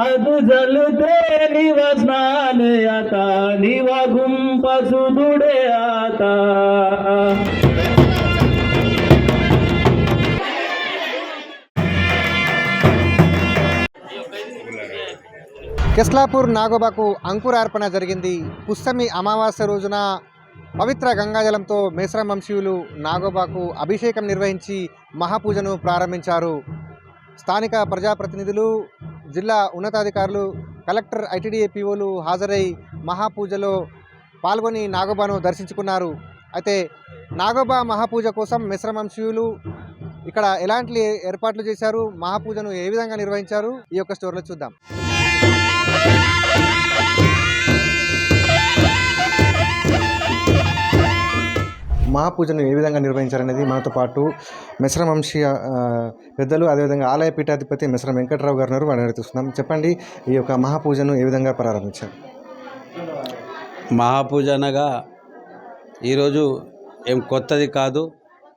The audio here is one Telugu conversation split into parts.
ಅದು ಜಲತೆ ನಿವ ಸ್ನಾನೆ ಆತ ನಿವ ಗುಂಪಸುದುಡೆ ಆತ కెస్లాపూర్ నాగోబాకు అంకురార్పణ జరిగింది పుస్తమి అమావాస్య రోజున పవిత్ర గంగాజలంతో మేశ్రం వంశీయులు నాగోబాకు అభిషేకం నిర్వహించి మహాపూజను ప్రారంభించారు స్థానిక ప్రజాప్రతినిధులు జిల్లా ఉన్నతాధికారులు కలెక్టర్ ఐటీడీఏ పీఓలు హాజరై మహాపూజలో పాల్గొని నాగోబాను దర్శించుకున్నారు. అయితే నాగోబా మహాపూజ కోసం మిశ్రమంశీయులు ఇక్కడ ఎలాంటి ఏర్పాట్లు చేశారు? మహాపూజను ఏ విధంగా నిర్వహించారు? ఈ యొక్క స్టోరీలో చూద్దాం. మహాపూజను ఏ విధంగా నిర్వహించారనేది మనతో పాటు మిశ్రమ వంశీయ పెద్దలు అదేవిధంగా ఆలయ పీఠాధిపతి మిశ్రమ వెంకటరావు గారు ఉన్నారు. వారిని అడుగుతున్నాం. చెప్పండి ఈ యొక్క మహాపూజను ఏ విధంగా ప్రారంభించారు? మహాపూజ అనగా ఈరోజు ఏం కొత్తది కాదు.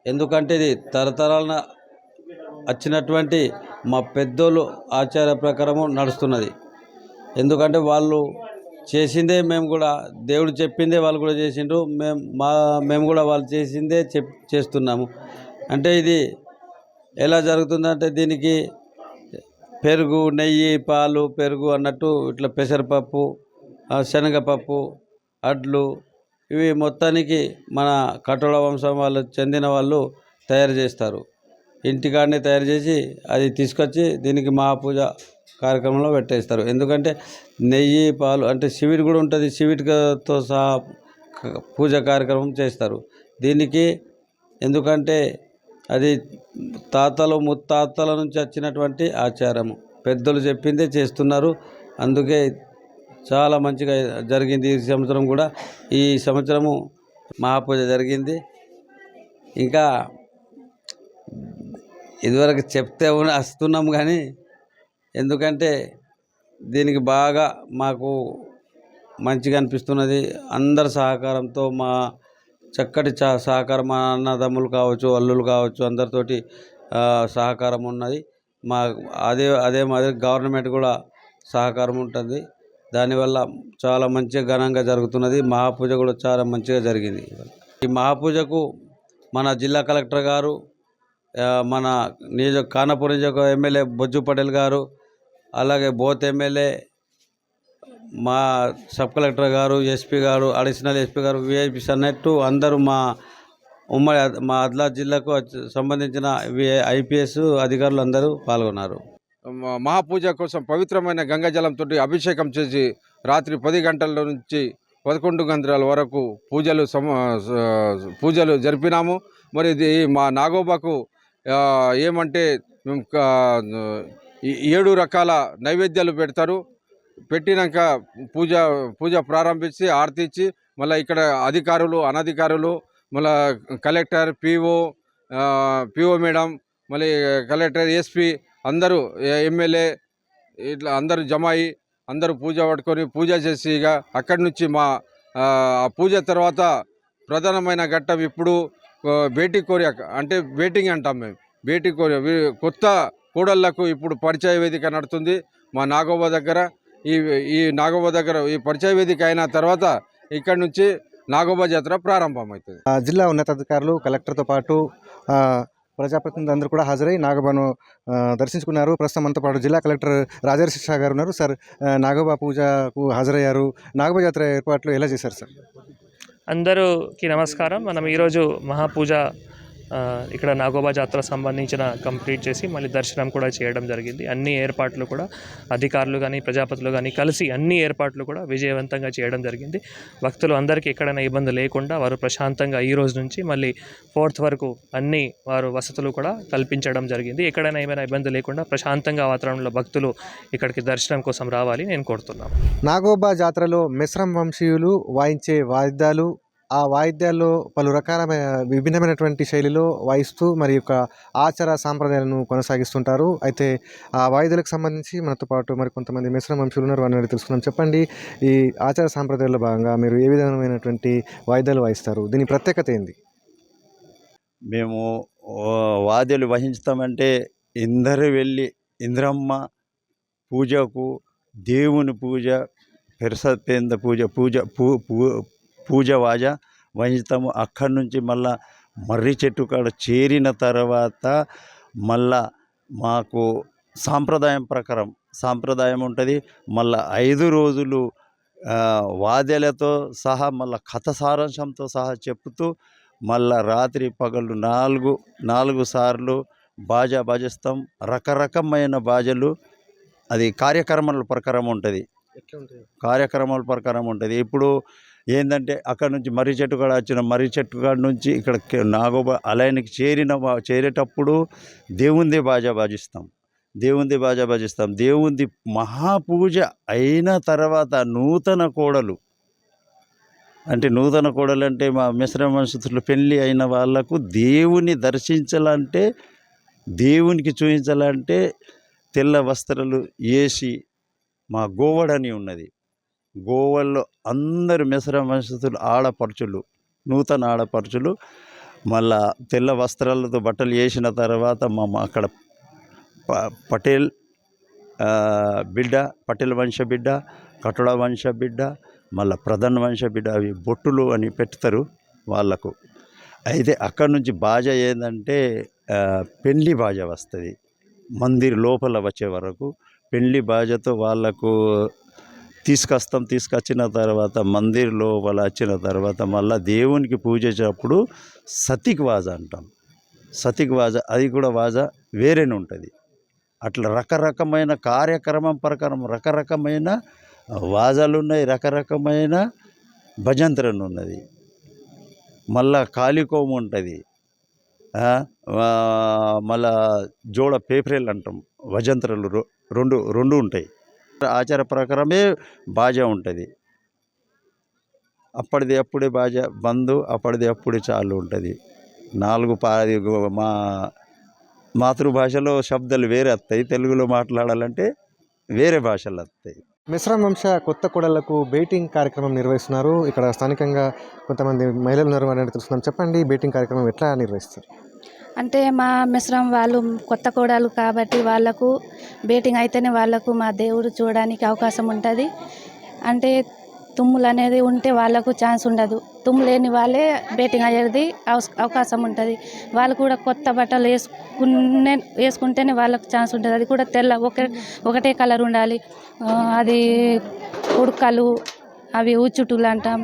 ఎందుకంటే ఇది తరతరాల వచ్చినటువంటి మా పెద్దోళ్ళు ఆచార ప్రకారము నడుస్తున్నది. ఎందుకంటే వాళ్ళు చేసిందే మేము కూడా. దేవుడు చెప్పిందే వాళ్ళు కూడా చేసిండ్రు. మేము మా మేము కూడా వాళ్ళు చేసిందే చెప్ చేస్తున్నాము. అంటే ఇది ఎలా జరుగుతుందంటే దీనికి పెరుగు నెయ్యి పాలు పెరుగు అన్నట్టు ఇట్లా పెసరపప్పు శనగపప్పు అడ్లు ఇవి మొత్తానికి మన కటోళ వంశం వాళ్ళు చెందిన వాళ్ళు తయారు చేస్తారు. ఇంటికాడనే తయారు చేసి అది తీసుకొచ్చి దీనికి మహాపూజ కార్యక్రమంలో పెట్టేస్తారు. ఎందుకంటే నెయ్యి పాలు అంటే సివిట్ కూడా ఉంటుంది. సివిట్తో సహా పూజ కార్యక్రమం చేస్తారు. దీనికి ఎందుకంటే అది తాతలు ముత్తాతల నుంచి వచ్చినటువంటి ఆచారము. పెద్దలు చెప్పిందే చేస్తున్నారు. అందుకే చాలా మంచిగా జరిగింది. ఈ సంవత్సరం కూడా ఈ సంవత్సరము మహాపూజ జరిగింది. ఇంకా ఇదివరకు చెప్తే వస్తున్నాం కానీ ఎందుకంటే దీనికి బాగా మాకు మంచిగా అనిపిస్తున్నది. అందరి సహకారంతో మా చక్కటి చ సహకారం మా అన్నదమ్ములు కావచ్చు అల్లులు కావచ్చు అందరితోటి సహకారం ఉన్నది. మా అదే అదే మాదిరి గవర్నమెంట్ కూడా సహకారం ఉంటుంది. దానివల్ల చాలా మంచిగా ఘనంగా జరుగుతున్నది. మహాపూజ కూడా చాలా మంచిగా జరిగింది. ఈ మహాపూజకు మన జిల్లా కలెక్టర్ గారు మన నియోజక కానపూర్ నియోజక ఎమ్మెల్యే బొజ్జు పటేల్ గారు అలాగే బోత్ ఎమ్మెల్యే మా సబ్ కలెక్టర్ గారు ఎస్పీ గారు అడిషనల్ ఎస్పీ గారు విఐపీస్ అన్నట్టు అందరూ మా ఉమ్మడి మా ఆదిలాబాద్ జిల్లాకు సంబంధించిన ఐపీఎస్ అధికారులు అందరూ పాల్గొన్నారు. మహాపూజ కోసం పవిత్రమైన గంగాజలంతో అభిషేకం చేసి రాత్రి పది గంటల నుంచి పదకొండు గంటల వరకు పూజలు సమ పూజలు జరిపినాము. మరి ఇది మా నాగోబాకు ఏమంటే మేము ఏడు రకాల నైవేద్యాలు పెడతారు. పెట్టినాక పూజ పూజ ప్రారంభించి ఆరతి ఇచ్చి మళ్ళీ ఇక్కడ అధికారులు అనధికారులు మళ్ళీ కలెక్టర్ పిఓ పిఓ మేడం మళ్ళీ కలెక్టర్ ఎస్పీ అందరూ ఎమ్మెల్యే ఇట్లా అందరూ జమ అయ్యి అందరూ పూజ పట్టుకొని పూజ చేసి ఇక అక్కడి నుంచి మా పూజ తర్వాత ప్రధానమైన ఘట్టం ఇప్పుడు భేటీ బేటీ అంటే బేటింగ్ అంటాం మేము. బేటీ కోరియా కొత్త కూడళ్ళకు ఇప్పుడు పరిచయ వేదిక నడుతుంది మా నాగోబా దగ్గర. ఈ ఈ నాగోబా దగ్గర ఈ పరిచయ వేదిక అయిన తర్వాత ఇక్కడి నుంచి నాగోబా జాతర ప్రారంభమవుతుంది. జిల్లా ఉన్నతాధికారులు కలెక్టర్తో పాటు ఆ, ప్రజాప్రతినిధులు అందరూ కూడా హాజరై నాగబాను దర్శించుకున్నారు. ప్రస్తుతం మనతో పాటు జిల్లా కలెక్టర్ రాజర్షి షా గారు ఉన్నారు. సార్ నాగోబా పూజకు హాజరయ్యారు. నాగోబా జాతర ఏర్పాట్లు ఎలా చేశారు సార్? అందరూకి నమస్కారం. మనం ఈరోజు మహాపూజ ఇక్కడ నాగోబా జాతర సంబంధించిన కంప్లీట్ చేసి మళ్ళీ దర్శనం కూడా చేయడం జరిగింది. అన్ని ఏర్పాట్లు కూడా అధికారులు కానీ ప్రజాపతులు కానీ కలిసి అన్ని ఏర్పాట్లు కూడా విజయవంతంగా చేయడం జరిగింది. భక్తులు అందరికీ ఎక్కడైనా ఇబ్బంది లేకుండా వారు ప్రశాంతంగా ఈ రోజు నుంచి మళ్ళీ ఫోర్త్ వరకు అన్ని వారు వసతులు కూడా కల్పించడం జరిగింది. ఎక్కడైనా ఏమైనా ఇబ్బంది లేకుండా ప్రశాంతంగా వాతావరణంలో భక్తులు ఇక్కడికి దర్శనం కోసం రావాలి. నేను కోరుతున్నాను. నాగోబా జాతరలో మిశ్రం వంశీయులు వాయించే వాయిద్యాలు ఆ వాయిద్యాల్లో పలు రకాలమైన విభిన్నమైనటువంటి శైలిలో వాయిస్తూ మరి యొక్క ఆచార సాంప్రదాయాలను కొనసాగిస్తుంటారు. అయితే ఆ వాయిద్యాలకు సంబంధించి మనతో పాటు మరి కొంతమంది మిశ్రమ వంశులు ఉన్నారు. వారిని తెలుసుకున్నాం చెప్పండి ఈ ఆచార సాంప్రదాయాల్లో భాగంగా మీరు ఏ విధమైనటువంటి వాయిద్యాలు వాయిస్తారు? దీని ప్రత్యేకత ఏంది? మేము ఓ, వాద్యాలు వహించుతామంటే ఇందరు వెళ్ళి ఇంద్రమ్మ పూజకు దేవుని పూజ పెరసపేంద పూజ పూజ పూ పూ- పూజ వాజ వంచుతాము అక్కడి నుంచి మళ్ళా మర్రి చెట్టు కాడ చేరిన తర్వాత మళ్ళా మాకు సాంప్రదాయం ప్రకారం సాంప్రదాయం ఉంటుంది. మళ్ళా ఐదు రోజులు వాద్యాలతో సహా మళ్ళా కథ సారాంశంతో సహా చెప్తూ మళ్ళా రాత్రి పగలు నాలుగు నాలుగు సార్లు బాజా బాజిస్తాం. రకరకమైన బాజలు. అది కార్యక్రమాల ప్రకారం ఉంటుంది? కార్యక్రమాల ప్రకారం ఉంటుంది. ఇప్పుడు ఏంటంటే అక్కడ నుంచి మర్రి చెట్టు కాడ వచ్చిన మర్రి చెట్టు కాడ నుంచి ఇక్కడ నాగోబా అలయానికి చేరిన చేరేటప్పుడు దేవుంది బాజా బాజిస్తాం. దేవుంది బాజా భాజిస్తాం దేవుంది మహాపూజ అయిన తర్వాత నూతన కోడలు. అంటే నూతన కోడలు అంటే మా మిశ్రమ మనుషులు పెళ్ళి అయిన వాళ్ళకు దేవుని దర్శించాలంటే దేవునికి చూపించాలంటే తెల్ల వస్త్రాలు వేసి మా గోవడని ఉన్నది. గోవల్లో అందరు మిశ్ర వంశస్థులు ఆడపడుచులు నూతన ఆడపడుచులు. మళ్ళా తెల్ల వస్త్రాలతో బట్టలు వేసిన తర్వాత మా అక్కడ ప- పటేల్ బిడ్డ పటేల్ వంశ బిడ్డ కట్టడ వంశ బిడ్డ మళ్ళా ప్రధాన వంశ బిడ్డ అవి బొట్టులు అని పెడతారు వాళ్ళకు. అయితే అక్కడ నుంచి బాజ ఏంటంటే పెళ్ళి బాజ వస్తుంది. మందిర్ లోపల వచ్చే వరకు పెళ్ళి బాజతో వాళ్ళకు తీసుకొస్తాం తీసుకొచ్చిన తర్వాత మందిర్ లోపల వచ్చిన తర్వాత మళ్ళీ దేవునికి పూజ చేసేటప్పుడు సతిక్ వాజ అంటాం. సతిక్ వాజ అది కూడా వాజ వేరేనే ఉంటుంది. అట్లా రకరకమైన కార్యక్రమం ప్రకారం రకరకమైన వాజాలు ఉన్నాయి రకరకమైన భజంత్రను ఉన్నది. మళ్ళా కాలికోము ఉంటుంది. మళ్ళా జోడ పేపరేలు అంటాం. భజంత్రలు రొ- రెండు రెండు ఉంటాయి. ఆచార ప్రకారమే బాజా ఉంటుంది. అప్పటిది అప్పుడే బాజా బంధు అప్పటిది అప్పుడే చాలు ఉంటుంది. నాలుగు పాది గో- మా మాతృభాషలో శబ్దాలు వేరే వస్తాయి. తెలుగులో మాట్లాడాలంటే వేరే భాషలు వస్తాయి. మిశ్రమ వంశ కొత్త కోడళ్ళకు బేటింగ్ కార్యక్రమం నిర్వహిస్తున్నారు. ఇక్కడ స్థానికంగా కొంతమంది మహిళలు ఉన్నారు అని తెలుసుకున్నాం చెప్పండి బేటింగ్ కార్యక్రమం ఎట్లా నిర్వహిస్తారు? అంటే మా మిశ్రమం వాళ్ళు కొత్త కోడలు కాబట్టి వాళ్ళకు బేటింగ్ అయితేనే వాళ్ళకు మా దేవుడు చూడడానికి అవకాశం ఉంటుంది. అంటే తుమ్ములు అనేది ఉంటే వాళ్ళకు ఛాన్స్ ఉండదు. తుమ్ము లేని వాళ్ళే బేటింగ్ అయ్యేది అవకాశం ఉంటుంది. వాళ్ళు కూడా కొత్త బట్టలు వేసుకునే వేసుకుంటేనే వాళ్ళకు ఛాన్స్ ఉంటుంది. అది కూడా తెల్ల ఒక ఒకటే కలర్ ఉండాలి. అది ఉడకలు అవి ఉచ్చుటులు అంటాం.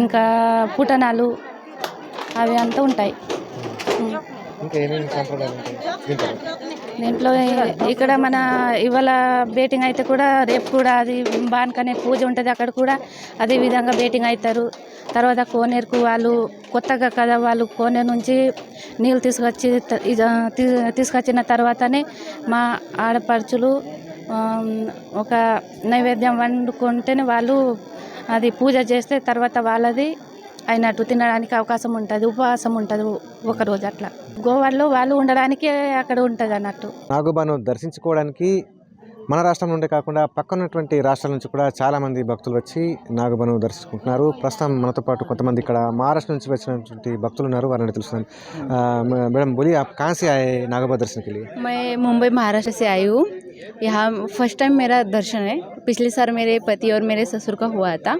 ఇంకా పుటనాలు అవి అంతా ఉంటాయి. ఇంకా ఏమేమి సాంప్రదాయాలు ఉంటాయి? దీంట్లో ఇక్కడ మన ఇవాళ బేటింగ్ అయితే కూడా రేపు కూడా అది బాన్కనే పూజ ఉంటుంది అక్కడ కూడా. అదే విధంగా బేటింగ్ అవుతారు తర్వాత కోనేరుకు వాళ్ళు కొత్తగా కదా వాళ్ళు కోనేరు నుంచి నీళ్ళు తీసుకొచ్చి తీసుకొచ్చిన తర్వాతనే మా ఆడపడుచులు ఒక నైవేద్యం వండుకుంటేనే వాళ్ళు అది పూజ చేస్తే తర్వాత వాళ్ళది అయినట్టు తినడానికి అవకాశం ఉంటుంది ఉపవాసం ఉంటుంది ఒక రోజు అట్లా గోవాలో వాళ్ళు ఉండడానికి అక్కడ ఉంటుంది అన్నట్టు నాగోబాను దర్శించుకోవడానికి మన రాష్ట్రం నుండే కాకుండా పక్కన ఉన్నటువంటి రాష్ట్రాల నుంచి కూడా చాలామంది భక్తులు వచ్చి నాగోబాను దర్శించుకుంటున్నారు ప్రస్తుతం మనతో పాటు కొంతమంది ఇక్కడ మహారాష్ట్ర నుంచి వచ్చినటువంటి భక్తులు ఉన్నారు వారిని తెలుస్తున్నాను ఆ, మ- మేడం బోలి आप कहाँ से आए नागोबा दर्शन के लिए मैं मुंबई महाराष्ट्र से आई हूँ यहाँ फर्स्ट टाइम मेरा दर्शन है पिछले साल मेरे पति और मेरे ससुर का हुआ था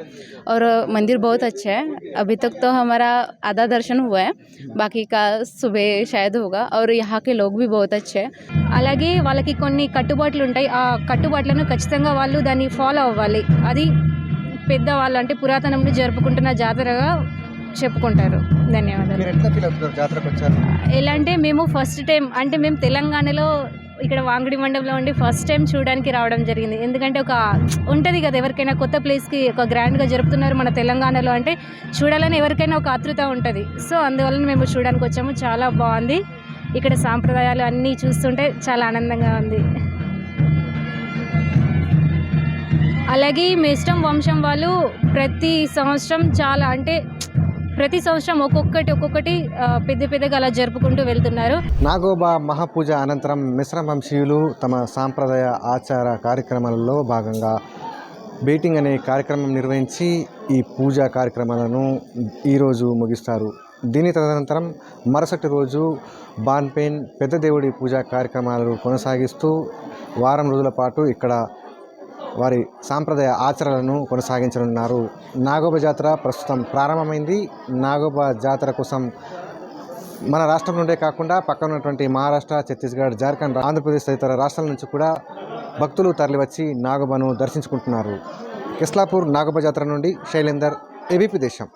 और मंदिर बहुत अच्छा है अभी तक तो हमारा आधा दर्शन हुआ है बाकी का सुबह शायद होगा और यहाँ के लोग भी बहुत अच्छे हैं అలాగే వాళ్ళకి కొన్ని కట్టుబాట్లు ఉంటాయి ఆ కట్టుబాట్లను ఖచ్చితంగా వాళ్ళు దాన్ని ఫాలో అవ్వాలి అది పెద్దవాళ్ళు అంటే పురాతనం నుండి జరుపుకుంటున్న జాతరగా చెప్పుకుంటారు ధన్యవాదాలు మీరు ఎట్లా ఫీల్ అవుతున్నారు జాతరకు వచ్చారు ఎలా అంటే మేము ఫస్ట్ టైం అంటే మేము తెలంగాణలో ఇక్కడ వాంగడి మండపంలో ఉండి ఫస్ట్ టైం చూడడానికి రావడం జరిగింది. ఎందుకంటే ఒక ఉంటుంది కదా ఎవరికైనా కొత్త ప్లేస్కి ఒక గ్రాండ్గా జరుపుతున్నారు మన తెలంగాణలో అంటే చూడాలని ఎవరికైనా ఒక ఆతృత ఉంటుంది. సో అందువలన మేము చూడడానికి వచ్చాము. చాలా బాగుంది. ఇక్కడ సాంప్రదాయాలు అన్నీ చూస్తుంటే చాలా ఆనందంగా ఉంది. అలాగే ఈ మేస్టం వంశం వాళ్ళు ప్రతి సంవత్సరం చాలా అంటే ప్రతి సంవత్సరం ఒక్కొక్కటి ఒక్కొక్కటి పెద్ద పెద్దగా అలా జరుపుకుంటూ వెళ్తున్నారు. నాగోబా మహాపూజ అనంతరం మిశ్రమ వంశీయులు తమ సాంప్రదాయ ఆచార కార్యక్రమాలలో భాగంగా బేటింగ్ అనే కార్యక్రమం నిర్వహించి ఈ పూజా కార్యక్రమాలను ఈరోజు ముగిస్తారు. దీని తదనంతరం మరుసటి రోజు బాన్పేన్ పెద్ద దేవుడి పూజా కార్యక్రమాలు కొనసాగిస్తూ వారం రోజుల పాటు ఇక్కడ వారి సాంప్రదాయ ఆచరణలను కొనసాగించనున్నారు. నాగోబ జాతర ప్రస్తుతం ప్రారంభమైంది. నాగోబ జాతర కోసం మన రాష్ట్రం నుండే కాకుండా పక్కన ఉన్నటువంటి మహారాష్ట్ర ఛత్తీస్గఢ్ జార్ఖండ్ ఆంధ్రప్రదేశ్ తదితర రాష్ట్రాల నుంచి కూడా భక్తులు తరలివచ్చి నాగోబను దర్శించుకుంటున్నారు. కిస్లాపూర్ నాగోబ జాతర నుండి శైలేందర్ ఏబీపీ దేశం.